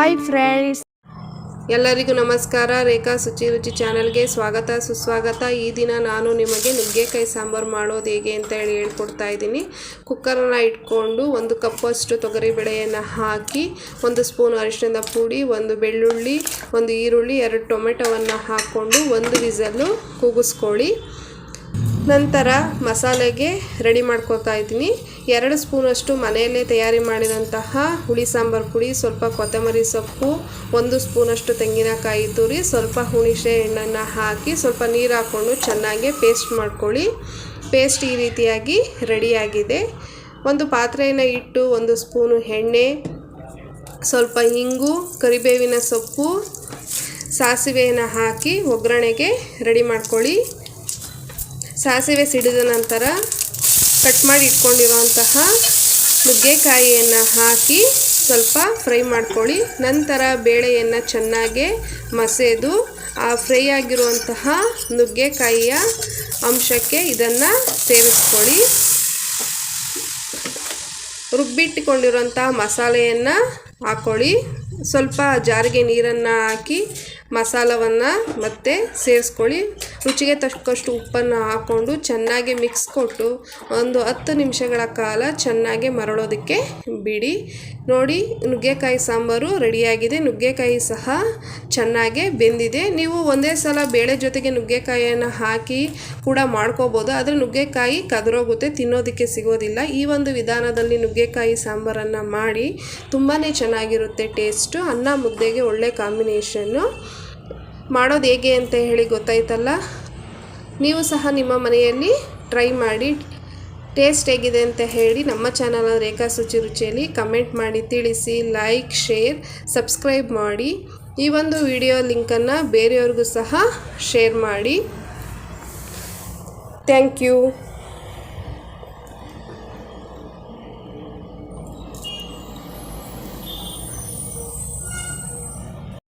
Friends ಎಲ್ಲರಿಗೂ ನಮಸ್ಕಾರ. ರೇಖಾ ಶುಚಿ ರುಚಿ ಚಾನಲ್ಗೆ ಸ್ವಾಗತ, ಸುಸ್ವಾಗತ. ಈ ದಿನ ನಾನು ನಿಮಗೆ ನುಗ್ಗೆಕಾಯಿ ಸಾಂಬಾರು ಮಾಡೋದು ಹೇಗೆ ಅಂತ ಹೇಳಿ ಹೇಳ್ಕೊಡ್ತಾ ಇದ್ದೀನಿ. ಕುಕ್ಕರನ್ನು ಇಟ್ಕೊಂಡು ಒಂದು ಕಪ್ಪಷ್ಟು ತೊಗರಿಬೇಳೆಯನ್ನು ಹಾಕಿ, ಒಂದು ಸ್ಪೂನ್ ಅರಿಶಿನದ ಪುಡಿ, ಒಂದು ಬೆಳ್ಳುಳ್ಳಿ, ಒಂದು ಈರುಳ್ಳಿ, ಎರಡು ಟೊಮೆಟೊವನ್ನು ಹಾಕ್ಕೊಂಡು ಒಂದು ವಿಸಲು ಕೂಗಿಸ್ಕೊಳ್ಳಿ ನಂತರ ಮಸಾಲೆಗೆ ರೆಡಿ ಮಾಡ್ಕೊತಾ ಇದ್ದೀನಿ. ಎರಡು ಸ್ಪೂನಷ್ಟು ಮನೆಯಲ್ಲೇ ತಯಾರಿ ಮಾಡಿದಂತಹ ಹುಳಿ ಸಾಂಬಾರು ಪುಡಿ, ಸ್ವಲ್ಪ ಕೊತ್ತಂಬರಿ ಸೊಪ್ಪು, ಒಂದು ಸ್ಪೂನಷ್ಟು ತೆಂಗಿನಕಾಯಿ ತುರಿ, ಸ್ವಲ್ಪ ಹುಣಸೆ ಹಣ್ಣನ್ನು ಹಾಕಿ ಸ್ವಲ್ಪ ನೀರು ಹಾಕ್ಕೊಂಡು ಚೆನ್ನಾಗಿ ಪೇಸ್ಟ್ ಮಾಡ್ಕೊಳ್ಳಿ. ಪೇಸ್ಟ್ ಈ ರೀತಿಯಾಗಿ ರೆಡಿಯಾಗಿದೆ ಒಂದು ಪಾತ್ರೆಯನ್ನು ಇಟ್ಟು ಒಂದು ಸ್ಪೂನು ಎಣ್ಣೆ, ಸ್ವಲ್ಪ ಇಂಗು, ಕರಿಬೇವಿನ ಸೊಪ್ಪು ಸಾಸಿವೆಯನ್ನು ಹಾಕಿ ಒಗ್ಗರಣೆಗೆ ರೆಡಿ ಮಾಡ್ಕೊಳ್ಳಿ. ಸಾಸಿವೆ ಸಿಡಿದ ನಂತರ ಕಟ್ ಮಾಡಿ ಇಟ್ಕೊಂಡಿರುವಂತಹ ನುಗ್ಗೆಕಾಯಿಯನ್ನು ಹಾಕಿ ಸ್ವಲ್ಪ ಫ್ರೈ ಮಾಡ್ಕೊಳ್ಳಿ. ನಂತರ ಬೇಳೆಯನ್ನು ಚೆನ್ನಾಗಿ ಮಸೆದು ಆ ಫ್ರೈ ಆಗಿರುವಂತಹ ನುಗ್ಗೆಕಾಯಿಯ ಅಂಶಕ್ಕೆ ಇದನ್ನು ಸೇರಿಸ್ಕೊಳ್ಳಿ. ರುಬ್ಬಿಟ್ಟುಕೊಂಡಿರುವಂತಹ ಮಸಾಲೆಯನ್ನು ಹಾಕ್ಕೊಳ್ಳಿ ಸ್ವಲ್ಪ ಜಾರಿಗೆ ನೀರನ್ನು ಹಾಕಿ ಮಸಾಲವನ್ನು ಮತ್ತೆ ಸೇರಿಸ್ಕೊಳ್ಳಿ. ರುಚಿಗೆ ತಕ್ಕಷ್ಟು ಉಪ್ಪನ್ನು ಹಾಕ್ಕೊಂಡು ಚೆನ್ನಾಗಿ ಮಿಕ್ಸ್ ಕೊಟ್ಟು ಒಂದು ಹತ್ತು ನಿಮಿಷಗಳ ಕಾಲ ಚೆನ್ನಾಗಿ ಮರಳೋದಕ್ಕೆ ಬಿಡಿ. ನೋಡಿ, ನುಗ್ಗೆಕಾಯಿ ಸಾಂಬಾರು ರೆಡಿಯಾಗಿದೆ. ನುಗ್ಗೆಕಾಯಿ ಸಹ ಚೆನ್ನಾಗೆ ಬೆಂದಿದೆ. ನೀವು ಒಂದೇ ಸಲ ಬೇಳೆ ಜೊತೆಗೆ ನುಗ್ಗೆಕಾಯಿಯನ್ನು ಹಾಕಿ ಕೂಡ ಮಾಡ್ಕೋಬೋದು. ಆದರೆ ನುಗ್ಗೆಕಾಯಿ ಕದರೋಗುತ್ತೆ, ತಿನ್ನೋದಕ್ಕೆ ಸಿಗೋದಿಲ್ಲ. ಈ ಒಂದು ವಿಧಾನದಲ್ಲಿ ನುಗ್ಗೆಕಾಯಿ ಸಾಂಬಾರನ್ನು ಮಾಡಿ ತುಂಬಾ ಚೆನ್ನಾಗಿರುತ್ತೆ ಟೇಸ್ಟು ಅನ್ನ ಮುದ್ದೆಗೆ ಒಳ್ಳೆ ಕಾಂಬಿನೇಷನ್ನು ಮಾಡೋದು ಹೇಗೆ ಅಂತ ಹೇಳಿ ಗೊತ್ತಾಯ್ತಲ್ಲ? ನೀವು ಸಹ ನಿಮ್ಮ ಮನೆಯಲ್ಲಿ ಟ್ರೈ ಮಾಡಿ. ಟೇಸ್ಟ್ ಹೇಗಿದೆ ಅಂತ ಹೇಳಿ ನಮ್ಮ ಚಾನಲ್ ರೇಖಾ ಶುಚಿ ರುಚಿಯಲ್ಲಿ ಕಮೆಂಟ್ ಮಾಡಿ, ತಿಳಿಸಿ, ಲೈಕ್, ಶೇರ್, ಸಬ್ಸ್ಕ್ರೈಬ್ ಮಾಡಿ. ಈ ಒಂದು ವಿಡಿಯೋ ಲಿಂಕನ್ನು ಬೇರೆಯವ್ರಿಗೂ ಸಹ ಶೇರ್ ಮಾಡಿ. Thank you.